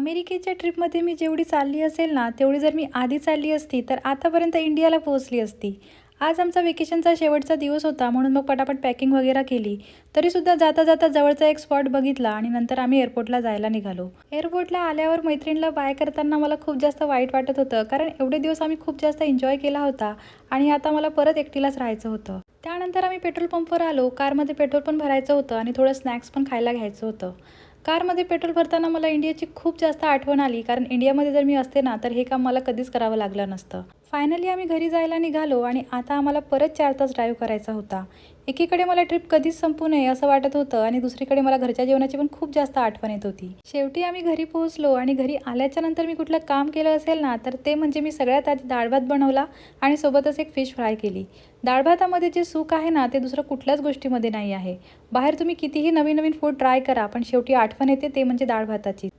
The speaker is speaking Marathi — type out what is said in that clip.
अमेरिकेच्या ट्रिपमध्ये मी जेवढी चालली असेल ना तेवढी जर मी आधी चालली असती तर आतापर्यंत इंडियाला पोहोचली असती. आज आमचा वेकेशनचा शेवटचा दिवस होता म्हणून मग पटापट पॅकिंग वगैरे केली. तरीसुद्धा जाता जाता जवळचा एक स्पॉट बघितला आणि नंतर आम्ही एअरपोर्टला जायला निघालो. एअरपोर्टला आल्यावर मैत्रिणीला बाय करताना मला खूप जास्त वाईट वाटत होतं कारण एवढे दिवस आम्ही खूप जास्त एन्जॉय केला होता आणि आता मला परत एकटीलाच राहायचं होतं. त्यानंतर आम्ही पेट्रोल पंपवर आलो. कारमध्ये पेट्रोल पण भरायचं होतं आणि थोडं स्नॅक्स पण खायला घ्यायचं होतं. कारमध्ये पेट्रोल भरताना मला इंडियाची खूप जास्त आठवण आली. कारण इंडियामध्ये जर मी असते ना तर हे काम मला कधीच करावं लागलं नसतं. फायनली आम्ही घरी जायला निघालो आणि आता आम्हाला परत चार तास ड्राईव्ह करायचा होता. एकीकडे मला ट्रिप कधीच संपू नये असं वाटत होतं आणि दुसरीकडे मला घरच्या जेवणाची पण खूप जास्त आठवण येत होती. शेवटी आम्ही घरी पोहोचलो आणि घरी आल्याच्यानंतर मी कुठलं काम केलं असेल ना तर ते म्हणजे मी सगळ्यात आधी डाळ भात बनवला आणि सोबतच एक फिश फ्राय केली. डाळभातामध्ये जे सुख आहे ना ते दुसरं कुठल्याच गोष्टीमध्ये नाही आहे. बाहेर तुम्ही कितीही नवीन नवीन फूड ट्राय करा पण शेवटी आठवण येते ते म्हणजे डाळ भाताची.